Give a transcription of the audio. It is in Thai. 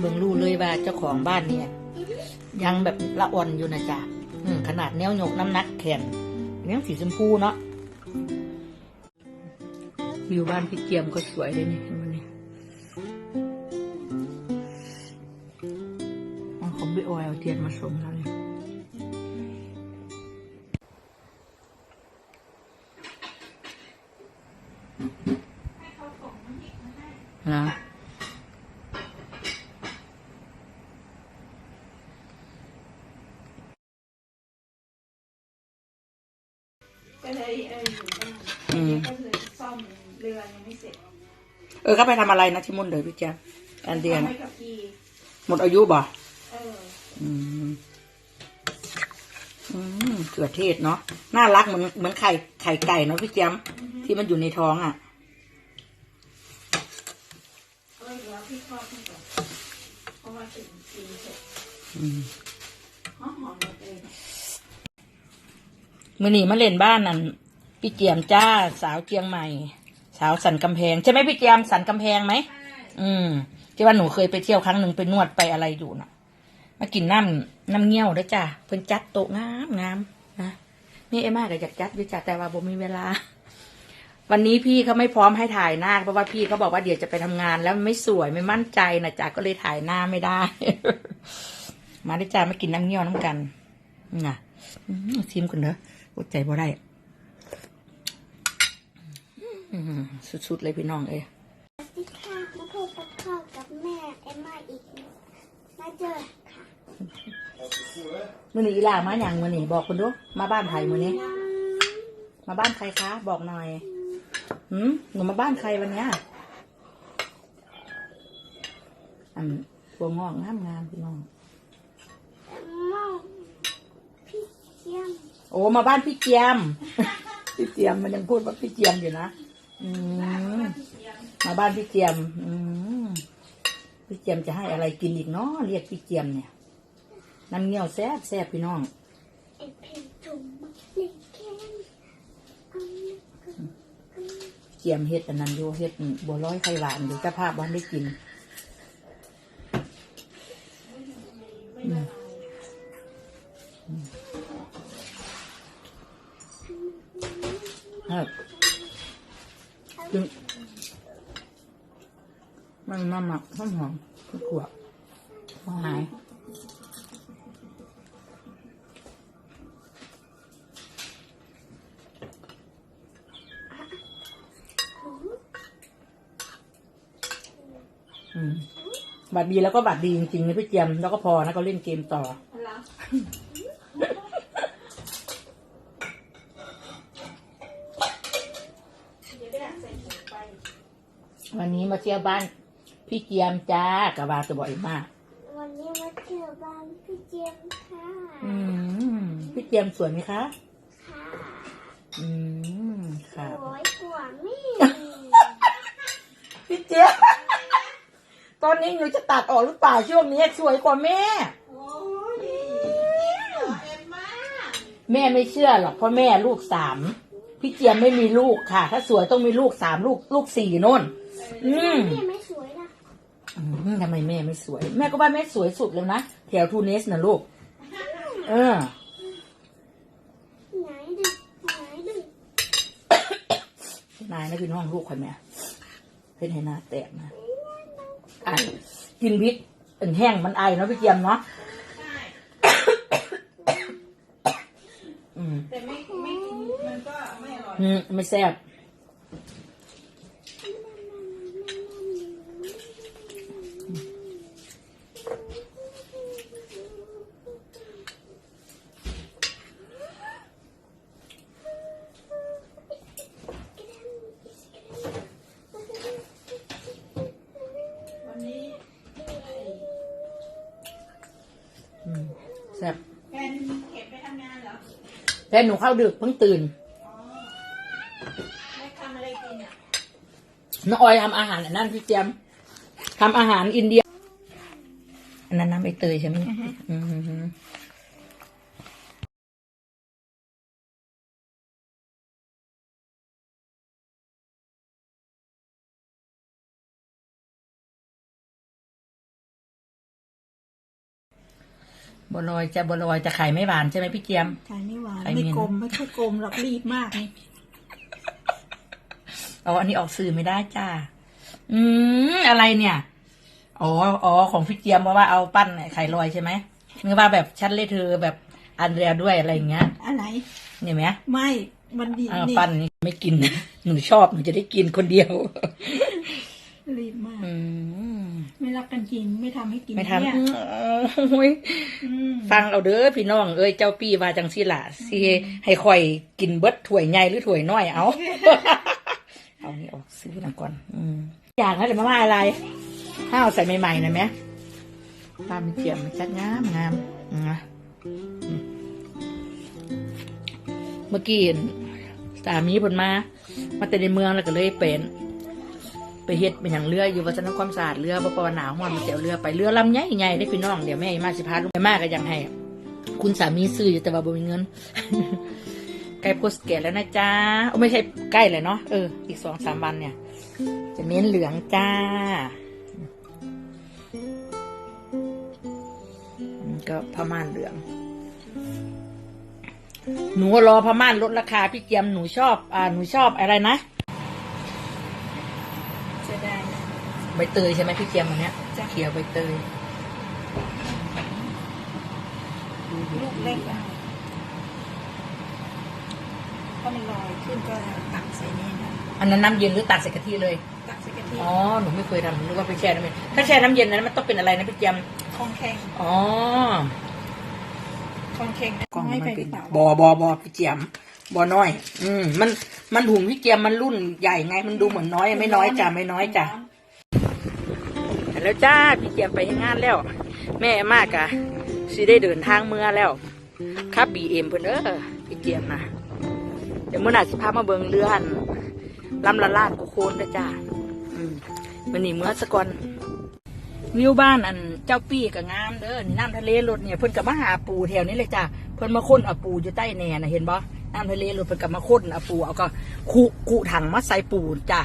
เบิ่งรู้เลยว่าเจ้าของบ้านเนี่ย ยังแบบละอ่อนอยู่นะจ๊ะอืมขนาดแนวยกน้ำหนักแขนเนี้ยสีชมพูเนาะวิวบ้านพี่เกียมก็สวยเลยนี่มันเนี่ยของพี่ออยเอาเทียนมาสมแล้ว ก็เลยเอออยู่บ้านอืม ก็คือซ่อมเรือยังไม่เสร็จเออเขาไปทำอะไรนะที่มุ่นเลยพี่เจียมอันเดียนทำให้กับพี่หมดอายุบ่ เอออืม อืมเขือเทศเนาะ น่ารักเหมือนเหมือนไข่ไข่ไก่เนาะพี่เจียมที่มันอยู่ในท้องอะเออเดี๋ยวพี่ครอบให้ก่อนเพราะว่าถึงกินเสร็จอืม หอมหอมหมดเลย มือหนีมาเล่นบ้านนั่นพี่เจียมจ้าสาวเจียงใหม่ สาวสันกำแพง ใช่ไหมพี่เจียมสันกำแพงไหมอืมที่ว่าหนูเคยไปเที่ยวครั้งหนึ่งไปนวดไปอะไรอยู่น่ะ มากินน้ำน้ำเงี้ยวได้อจ้ะเพิ่นจัดโต๊ะงามงามนะนี่เอ็มมาก็อยากจัดอยู่จ้ะแต่ว่าบ่มีเวลา วันนี้พี่เขาไม่พร้อมให้ถ่ายหน้าเพราะว่าพี่เขาบอกว่าเดี๋ยวจะไปทำงาน แล้วมันไม่สวยไม่มั่นใจนะจ๊ะก็เลยถ่ายหน้าไม่ได้ มาได้อจ้ามากินน้ำเงี้ยวน้ำกันน่ะอืมชิมกันเถอะ อดใจบ่ได้อืมสุดๆเลยพี่น้องเอ้ยสวัสดีค่ะมาพบกับพ่อกับแม่เอ็มมาอีกมาเจอค่ะมื่อนี้อีหลามาอย่างมื่อนี้บอกคุณดูมาบ้านไผ่มื่อนี้ มาบ้านใครคะ บอกหน่อยหืมหนูมาบ้านใครวันเนี้ยอันตัวงอกงามงามพี่น้องมองพี่เชียม โอ้มาบ้านพี่เจียม พี่เจียมมันยังพูดว่าพี่เจียมอยู่นะอืมมาบ้านพี่เจียม อืมพี่เจียมจะให้อะไรกินอีกเนาะเรียกพี่เจียมเนี่ยน้ำเงี้ยวแซ่บแซ่บพี่น้องเจียมเฮ็ดอันนั้นอยู่เฮ็ดบัวลอยไข่หวานอยู่เจ้าภาพวันได้กินอืม จึงมันมาหมักหอมหอมๆขวบพอหายอืมบัตรดีแล้วก็บัตรดีจริงๆนะพี่เจียมแล้วก็พอนะก็เล่นเกมต่อ แล้วเดี๋ยวได้ใส่ถุงไป วันนี้มาเที่ยวบ้าน พี่เจียมจ้ากะบาจะบ่อยมาก วันนี้มาเจอบ้านพี่เจียมค่ะอืมพี่เจียมสวยไหมคะ ค่ะอืมค่ะสวยกว่าแม่พี่เจี๊ยบตอนนี้หนูจะตัดออกหรือเปล่าช่วงนี้สวยกว่าแม่โอ้ยเอ็มมาแม่ไม่เชื่อหรอกเพราะแม่ลูกสาม พี่เจียมไม่มีลูกค่ะ ถ้าสวยต้องมีลูกสามลูกลูกสี่โน่น อืม แม่ไม่สวยนะอืมทำไมแม่ไม่สวย แม่ก็ว่าแม่สวยสุดแล้วนะแถวทูเนสนะลูก เออ ไหนดิไหนดินายนะพี่น้องลูกคนแม่เป็นให้หน้าแตกนะไอกินพริกอันแห้งมันไอเนาะพี่เจียมเนาะใช่อืม แต่ไม่ไม่กินมันก็ไม่ อร่อยอืมไม่แซ่บอืมแซ่บแฟนเก็บไปทำงานเหรอ แต่หนูเข้าดึกเพิ่งตื่น อ๋อไม่ทำอะไรกินอะ น้าออยทำอาหารอันนั้นพี่เจียมทำอาหารอินเดีย อันนั้นน้ำใบเตยใช่ไหมอืมบัวลอยจะบัวลอยจะขายไม่หวานใช่ไหมพี่เจียม ขายไม่หวานขายไม่เมียนกลม ไม่ค่อยกลมหรอกรีบมากนี่ อ๋ออันนี้ออกสื่อไม่ได้จ้า อืมอะไรเนี่ย อ๋ออ๋อของพี่เจียมเพราะว่าเอาปั้นไข่ลอยใช่ไหมนึกว่าแบบชัดเลยเธอแบบอันเรียด้วยอะไรอย่างเงี้ย อะไรเห็นไหมไม่มันดีอ่านี่ปั้นนี่ไม่กิน หนูชอบหนูจะได้กินคนเดียว รีบมาก อืมไม่รักกันจริงไม่ทำให้กินไม่เนี่ยทำโอ้ย อืมฟังเอาเด้อพี่น้องเอ้ยเจ้าปี้ว่าจังสิล่ะสิให้ข่อยกินเบิดถ้วยใหญ่หรือถ้วยน้อยเอา เอานี่ออกซื้อหนังก่อน อืมอยากนะแต่มาว่าอะไรถ้าเอาใส่ใหม่ๆนะแม่ปลามีเจียมมันจัดงามงามนะเมื่อกี้สามีเพนมา มาแต่ในเมืองแล้วก็เลยเป็นไปเฮ็ดเป็นอย่างเรืออยู่วัฒนความสะอาดเรือบ่ปอหนาวห้อนมาเจียวเรือไปเรือลำใหญ่ใหญ่ได้พี่น้องเดี๋ยวแม่มาสิพาลูกไปมากก็ยังให้ คุณสามีซื้ออยู่แต่ว่าบ่มีเงิน ใกล้โพสต์แก่แล้วนะจ๊ะโอ้ไม่ใช่ใกล้เลยเนาะเอออีกสองสามวันเนี่ย จะเน้นเหลืองจ้าอืมก็ผ้าม่านเหลือง หนูรอผ้าม่านลดราคาพี่เจียมหนูชอบ อ่า หนูชอบอะไรนะจะได้ใบเตยใช่ไหมพี่เจียมอันเนี้ยจ้ะเขียวใบเตยลูกเล็กอะถ้า มันลอยขึ้นก็ตักใส่นี่นะอันนั้นน้ำเย็นหรือตัดใส่กะทิเลย ตักใส่กะทิอ๋อ หนูไม่เคยทำนึกว่าไปแช่น้ำเย็น ถ้าแช่น้ำเย็นนั้นมันต้องเป็นอะไรนะพี่เจียมคองแข็งอ๋อคองแข็งกล้องให้มันไปเป็นเปล่าบอบอบอพี่เจียมบอน้อย อืม มัน มันถุงพี่เจียมมันรุ่นใหญ่ไง มันดูเหมือนน้อย ไม่น้อยจ้ะ ไม่น้อยจ้ะแล้วจ้า พี่เจียมไปงานแล้ว แม่มากอะสิได้เดินทางเมื่อแล้วครับบีเอ็มเพิ่นเออพี่เจียมนะ เดี๋ยวเมื่อหน่าสิพามาเบิงเรือหันลำละลานกุโคนเด้อจ้าอืมมันนี่เมื่อสกอนวิวบ้านอันเจ้าปี้ก็งามเด้อนี่น้ำทะเลลดเนี่ยเพิ่นกับมาหาปูแถวนี้เลยจ้ะเพิ่นมาค้นเอาปูอยู่ใต้แหน่นะเห็นบ่น้ำทะเลลดเพิ่นกับมาค้นเอาปูเอาก็คุกุถังมาใส่ปูจ้ะ